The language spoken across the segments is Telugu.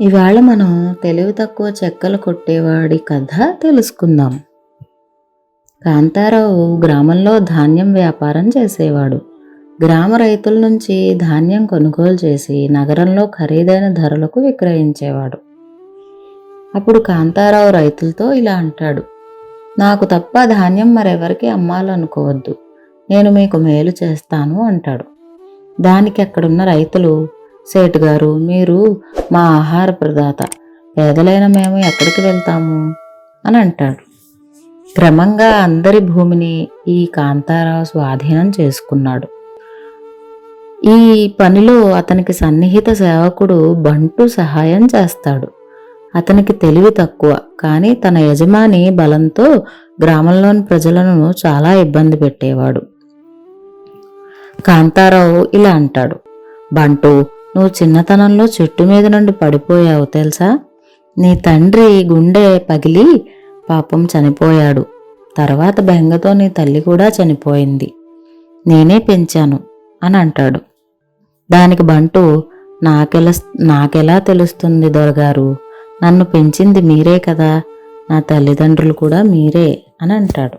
ఇవాళ మనం తెలివి తక్కువ చెక్కలు కొట్టేవాడి కథ తెలుసుకుందాం. కాంతారావు గ్రామంలో ధాన్యం వ్యాపారం చేసేవాడు. గ్రామ రైతుల నుంచి ధాన్యం కొనుగోలు చేసి నగరంలో ఖరీదైన ధరలకు విక్రయించేవాడు. అప్పుడు కాంతారావు రైతులతో ఇలా అంటాడు నాకు తప్ప ధాన్యం మరెవరికి అమ్మాలనుకోవద్దు. నేను మీకు మేలు చేస్తాను అంటాడు. దానికి అక్కడున్న రైతులు సేటు గారు మీరు మా ఆహార ప్రదాత. పేదలైన మేము ఎక్కడికి వెళ్తాము? అని అంటాడు. క్రమంగా అందరి భూమిని ఈ కాంతారావు స్వాధీనం చేసుకున్నాడు. ఈ పనిలో అతనికి సన్నిహిత సేవకుడు బంటు సహాయం చేస్తాడు. అతనికి తెలివి తక్కువ కానీ తన యజమాని బలంతో గ్రామంలోని ప్రజలను చాలా ఇబ్బంది పెట్టేవాడు. కాంతారావు ఇలా అంటాడు. బంటు నువ్వు చిన్నతనంలో చెట్టు మీద నుండి పడిపోయావు తెలుసా? నీ తండ్రి గుండె పగిలి పాపం చనిపోయాడు. తర్వాత బెంగతో నీ తల్లి కూడా చనిపోయింది. నేనే పెంచాను అని అంటాడు. దానికి బంటు నాకెలా నాకెలా తెలుస్తుంది దొరగారు? నన్ను పెంచింది మీరే కదా నా తల్లిదండ్రులు కూడా మీరే అని అంటాడు.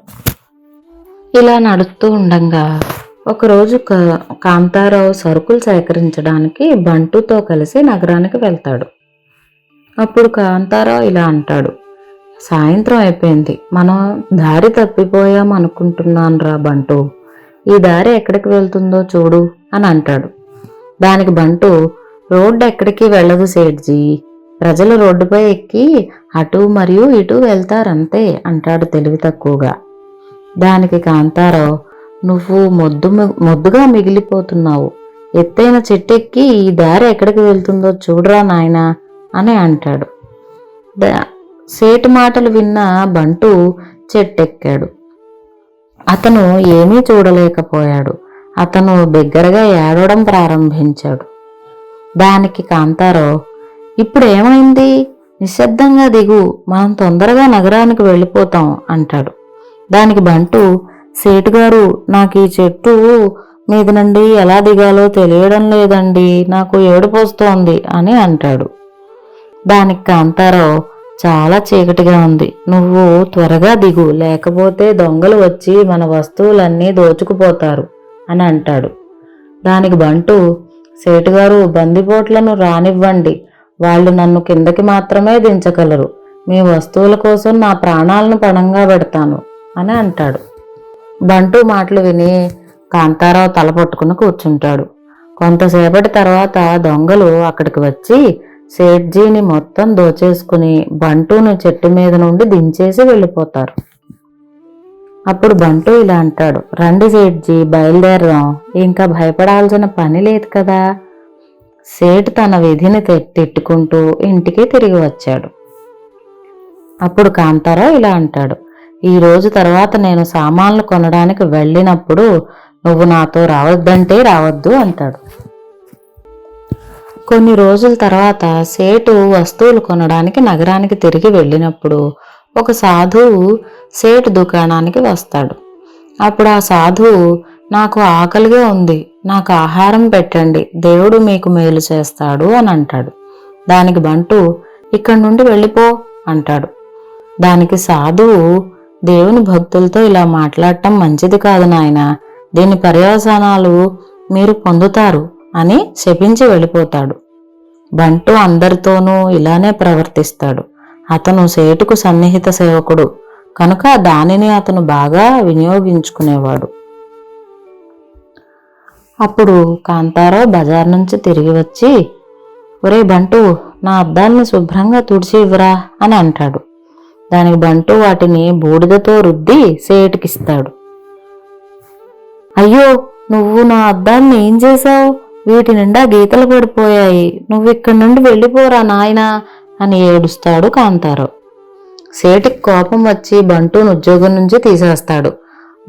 ఇలా నడుస్తూ ఉండంగా ఒకరోజు క- కాంతారావు సరుకులు సేకరించడానికి బంటుతో కలిసి నగరానికి వెళ్తాడు. అప్పుడు కాంతారావు ఇలా అంటాడు సాయంత్రం అయిపోయింది. మనం దారి తప్పిపోయాం అనుకుంటున్నాను రా బంటు. ఈ దారి ఎక్కడికి వెళ్తుందో చూడు అని అంటాడు. దానికి బంటు రోడ్డు ఎక్కడికి వెళ్ళదు సేట్జీ. ప్రజలు రోడ్డుపై ఎక్కి అటు మరియు ఇటు వెళ్తారంతే అంటాడు తెలివి తక్కువగా. దానికి కాంతారావు నువ్వు మొద్దు మొద్దుగా మిగిలిపోతున్నావు. ఎత్తైన చెట్టెక్కి ఈ దారి ఎక్కడికి వెళ్తుందో చూడరా నాయనా అని అంటాడు. సేటు మాటలు విన్న బంటు చెట్టెక్కాడు. అతను ఏమీ చూడలేకపోయాడు. అతను బిగ్గరగా ఏడవడం ప్రారంభించాడు. దానికి కాంతారావు ఇప్పుడు ఏమైంది నిశ్శబ్దంగా దిగు. మనం తొందరగా నగరానికి వెళ్ళిపోతాం అంటాడు. దానికి బంటు సేటు గారు నాకు ఈ చెట్టు మీద నుండి ఎలా దిగాలో తెలియడం లేదండి. నాకు ఏడుపోస్తోంది అని అంటాడు. దానికి కాంతారావు చాలా చీకటిగా ఉంది. నువ్వు త్వరగా దిగు లేకపోతే దొంగలు వచ్చి మన వస్తువులన్నీ దోచుకుపోతారు అని అంటాడు. దానికి బంటు సేటుగారు బందిపోట్లను రానివ్వండి. వాళ్ళు నన్ను కిందకి మాత్రమే దించగలరు. మీ వస్తువుల కోసం నా ప్రాణాలను పణంగా పెడతాను అని అంటాడు. బంటు మాటలు విని కాంతారావు తల పట్టుకుని కూర్చుంటాడు. కొంతసేపటి తర్వాత దొంగలు అక్కడికి వచ్చి సేట్జీని మొత్తం దోచేసుకుని బంటును చెట్టు మీద నుండి దించేసి వెళ్ళిపోతారు. అప్పుడు బంటు ఇలా అంటాడు రండి సేట్జీ బయలుదేరదాం. ఇంకా భయపడాల్సిన పని లేదు కదా. సేటు తన విధిని తిట్టుకుంటూ ఇంటికి తిరిగి వచ్చాడు. అప్పుడు కాంతారావు ఇలా అంటాడు ఈ రోజు తర్వాత నేను సామాన్లు కొనడానికి వెళ్ళినప్పుడు నువ్వు నాతో రావద్దంటే రావద్దు అంటాడు. కొన్ని రోజుల తర్వాత సేటు వస్తువులు కొనడానికి నగరానికి తిరిగి వెళ్ళినప్పుడు ఒక సాధువు సేటు దుకాణానికి వస్తాడు. అప్పుడు ఆ సాధువు నాకు ఆకలిగా ఉంది నాకు ఆహారం పెట్టండి దేవుడు మీకు మేలు చేస్తాడు అని అంటాడు. దానికి బంటు ఇక్కడి నుండి వెళ్ళిపో అంటాడు. దానికి సాధువు దేవుని భక్తులతో ఇలా మాట్లాడటం మంచిది కాదు నాయన. దీని పర్యవసానాలు మీరు పొందుతారు అని శపించి వెళ్ళిపోతాడు. బంటు అందరితోనూ ఇలానే ప్రవర్తిస్తాడు. అతను సేటుకు సన్నిహిత సేవకుడు. కనుక దానిని అతను బాగా వినియోగించుకునేవాడు. అప్పుడు కాంతారావు బజార్ నుంచి తిరిగి వచ్చి ఒరే బంటు నా అద్దాల్ని శుభ్రంగా తుడిచి ఇవ్వరా అని అంటాడు. దానికి బంటు వాటిని బూడిదతో రుద్ది సేటుకిస్తాడు. అయ్యో నువ్వు నా అద్దాన్ని ఏం చేశావు? వీటి నిండా గీతలు పడిపోయాయి. నువ్వు ఇక్కడి నుండి వెళ్ళిపోరా నాయనా అని ఏడుస్తాడు కాంతారావు. సేటికి కోపం వచ్చి బంటును ఉద్యోగం నుంచి తీసేస్తాడు.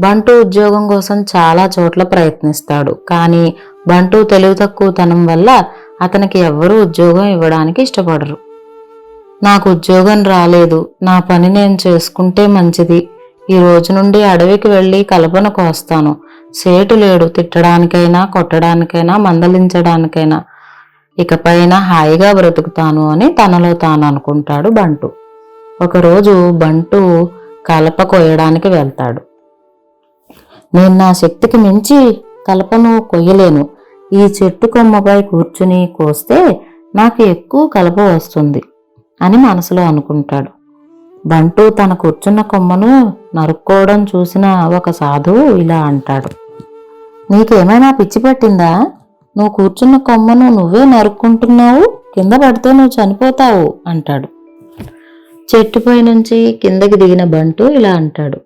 బంటు ఉద్యోగం కోసం చాలా చోట్ల ప్రయత్నిస్తాడు. కానీ బంటు తెలివి తక్కువతనం వల్ల అతనికి ఎవ్వరూ ఉద్యోగం ఇవ్వడానికి ఇష్టపడరు. నాకు ఉద్యోగం రాలేదు నా పని నేను చేసుకుంటే మంచిది. ఈ రోజు నుండి అడవికి వెళ్ళి కలపను కోస్తాను. సేటు లేడు తిట్టడానికైనా కొట్టడానికైనా మందలించడానికైనా. ఇకపైన హాయిగా బ్రతుకుతాను అని తనలో తాను అనుకుంటాడు బంటు. ఒకరోజు బంటు కలప కొయ్యడానికి వెళ్తాడు. నేను నా శక్తికి మించి కలపను కొయ్యలేను. ఈ చెట్టు కొమ్మపై కూర్చుని కోస్తే నాకు ఎక్కువ కలప వస్తుంది. అని మనసులో అనుకుంటాడు. బంటు తన కూర్చున్న కొమ్మను నరుక్కోవడం చూసిన ఒక సాధువు ఇలా అంటాడు. నీకేమైనా పిచ్చి పట్టిందా? నువ్వు కూర్చున్న కొమ్మను నువ్వే నరుక్కుంటున్నావు కింద పడితే నువ్వు చనిపోతావు అంటాడు. చెట్టుపై నుంచి కిందకి దిగిన బంటు ఇలా అంటాడు.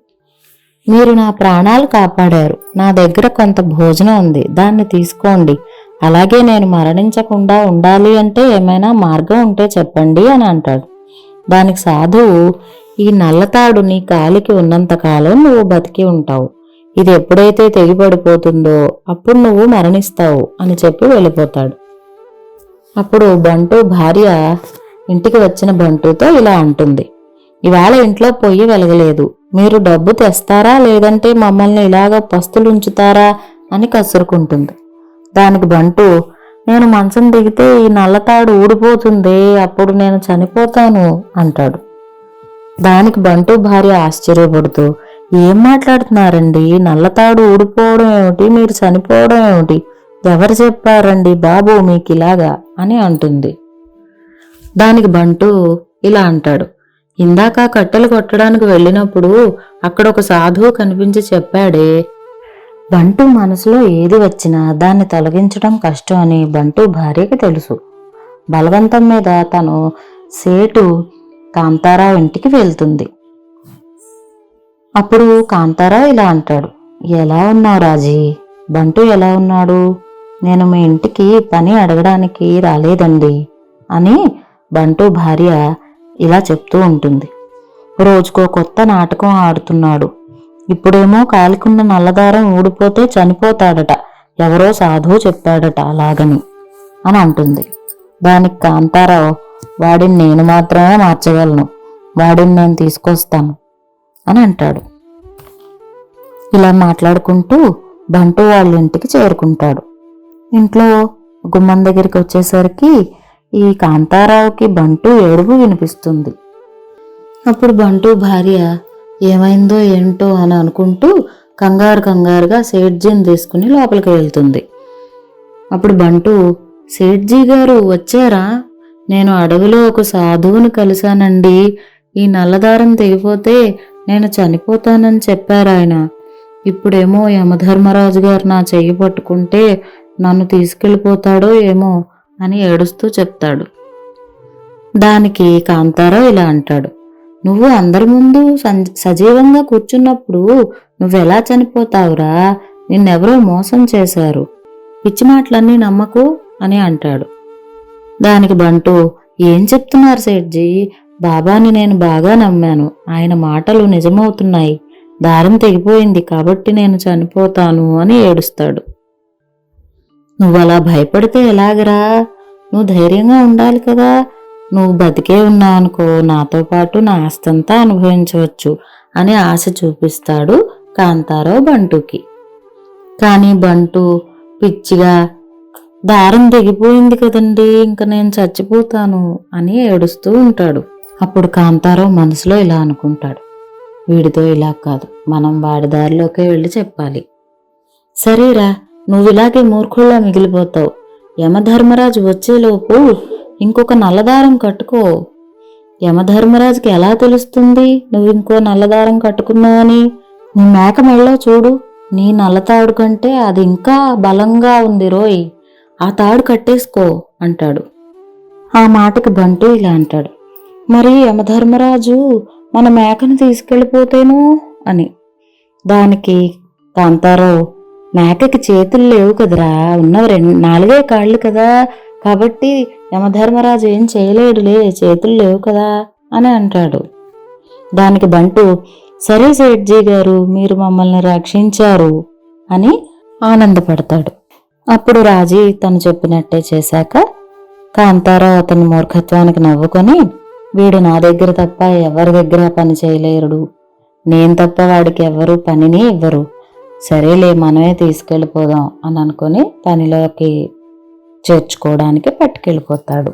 మీరు నా ప్రాణాలు కాపాడారు. నా దగ్గర కొంత భోజనం ఉంది. దాన్ని తీసుకోండి. అలాగే నేను మరణించకుండా ఉండాలి అంటే ఏమైనా మార్గం ఉంటే చెప్పండి అని అంటాడు. దానికి సాధువు ఈ నల్లతాడు నీ కాలికి ఉన్నంతకాలం నువ్వు బతికి ఉంటావు. ఇది ఎప్పుడైతే తెగిపడిపోతుందో అప్పుడు నువ్వు మరణిస్తావు అని చెప్పి వెళ్ళిపోతాడు. అప్పుడు బంటు భార్య ఇంటికి వచ్చిన బంటుతో ఇలా అంటుంది. ఇవాళ ఇంట్లో పొయ్యి వెలగలేదు. మీరు డబ్బు తెస్తారా లేదంటే మమ్మల్ని ఇలాగ పస్తులుంచుతారా అని కసురుకుంటుంది. దానికి బంటు నేను మంచం దిగితే ఈ నల్లతాడు ఊడిపోతుంది అప్పుడు నేను చనిపోతాను అంటాడు. దానికి బంటు భార్య ఆశ్చర్యపడుతూ ఏం మాట్లాడుతున్నారండి? నల్లతాడు ఊడిపోవడం ఏమిటి? మీరు చనిపోవడం ఏమిటి? ఎవరు చెప్పారండి బాబు మీకు ఇలాగా? అని అంటుంది. దానికి బంటు ఇలా అంటాడు ఇందాక కట్టెలు కొట్టడానికి వెళ్ళినప్పుడు అక్కడ ఒక సాధువు కనిపించి చెప్పాడే బంటు మనసులో ఏది వచ్చినా దాన్ని తొలగించడం కష్టం అని బంటు భార్యకి తెలుసు. బలవంతం మీద తను సేటు కాంతారావు ఇంటికి వెళ్తుంది. అప్పుడు కాంతారావు ఇలా అంటాడు ఎలా ఉన్నావు రాజీ? బంటు ఎలా ఉన్నాడు? నేను మీ ఇంటికి పని అడగడానికి రాలేదండి అని బంటు భార్య ఇలా చెప్తూ ఉంటుంది. రోజుకో కొత్త నాటకం ఆడుతున్నాడు. ఇప్పుడేమో కాలికున్న నల్లదారం ఊడిపోతే చనిపోతాడట. ఎవరో సాధువు చెప్పాడట అలాగని అని అంటుంది. దానికి కాంతారావు వాడిని నేను మాత్రమే మార్చగలను. వాడిని నేను తీసుకొస్తాను అని అంటాడు. ఇలా మాట్లాడుకుంటూ బంటు వాళ్ళ ఇంటికి చేరుకుంటాడు. ఇంట్లో గుమ్మం దగ్గరికి వచ్చేసరికి ఈ కాంతారావుకి బంటు ఏడుపు వినిపిస్తుంది. అప్పుడు బంటు భార్య ఏమైందో ఏంటో అని అనుకుంటూ కంగారు కంగారుగా సేట్జీని తీసుకుని లోపలికి వెళ్తుంది. అప్పుడు బంటు సేట్జీ గారు వచ్చారా? నేను అడవిలో ఒక సాధువుని కలిశానండి. ఈ నల్లదారం తెగిపోతే నేను చనిపోతానని చెప్పారు ఆయన. ఇప్పుడేమో యమధర్మరాజు గారు నా చెయ్యి పట్టుకుంటే నన్ను తీసుకెళ్ళిపోతాడో ఏమో అని ఏడుస్తూ చెప్తాడు. దానికి కాంతారావు ఇలా అంటాడు. నువ్వు అందరి ముందు సజీవంగా కూర్చున్నప్పుడు నువ్వెలా చనిపోతావురా? నిన్నెవరో మోసం చేశారు. పిచ్చి మాటలన్నీ నమ్మకు అని అంటాడు. దానికి బంటు ఏం చెప్తున్నారు సేట్జీ బాబాని నేను బాగా నమ్మాను. ఆయన మాటలు నిజమవుతున్నాయి. దారం తెగిపోయింది కాబట్టి నేను చనిపోతాను అని ఏడుస్తాడు. నువ్వు అలా భయపడితే ఎలాగరా? నువ్వు ధైర్యంగా ఉండాలి కదా. నువ్వు బతికే ఉన్నావనుకో నాతో పాటు నా ఆస్తంతా అనుభవించవచ్చు అని ఆశ చూపిస్తాడు కాంతారావు బంటుకి. కానీ బంటు పిచ్చిగా దారం తెగిపోయింది కదండి ఇంక నేను చచ్చిపోతాను అని ఏడుస్తూ ఉంటాడు. అప్పుడు కాంతారావు మనసులో ఇలా అనుకుంటాడు. వీడితో ఇలా కాదు మనం వాడి దారిలోకే వెళ్ళి చెప్పాలి. సరేరా నువ్వు ఇలాగే మూర్ఖుల్లా మిగిలిపోతావు. యమధర్మరాజు వచ్చేలోపు ఇంకొక నల్లదారం కట్టుకో. యమధర్మరాజుకి ఎలా తెలుస్తుంది? నువ్వు ఇంకో నల్లదారం కట్టుకున్నావని. నీ మేక మెళ్ళో చూడు. నీ నల్లతాడు కంటే అది ఇంకా బలంగా ఉంది రోయ్. ఆ తాడు కట్టేసుకో అంటాడు. ఆ మాటకి బంటు ఇలా అంటాడు. మరి యమధర్మరాజు మన మేకను తీసుకెళ్ళిపోతేను అని. దానికి కాంతారావు మేకకి చేతులు లేవు కదరా. ఉన్నవి రెండు నాలుగే కాళ్ళు కదా. కాబట్టి యమధర్మరాజు ఏం చేయలేడులే చేతులు లేవు కదా అని అంటాడు. దానికి బంటు సరే సేట్జీ గారు మీరు మమ్మల్ని రక్షించారు అని ఆనందపడతాడు. అప్పుడు రాజీ తను చెప్పినట్టే చేశాక కాంతారావు అతని మూర్ఖత్వానికి నవ్వుకొని వీడు నా దగ్గర తప్ప ఎవరి దగ్గర పని చేయలేరుడు. నేను తప్ప వాడికి ఎవరు పనిని ఇవ్వరు. సరేలే మనమే తీసుకెళ్ళిపోదాం అని అనుకుని పనిలోకి చేర్చుకోవడానికి పట్టుకెళ్ళిపోతాడు.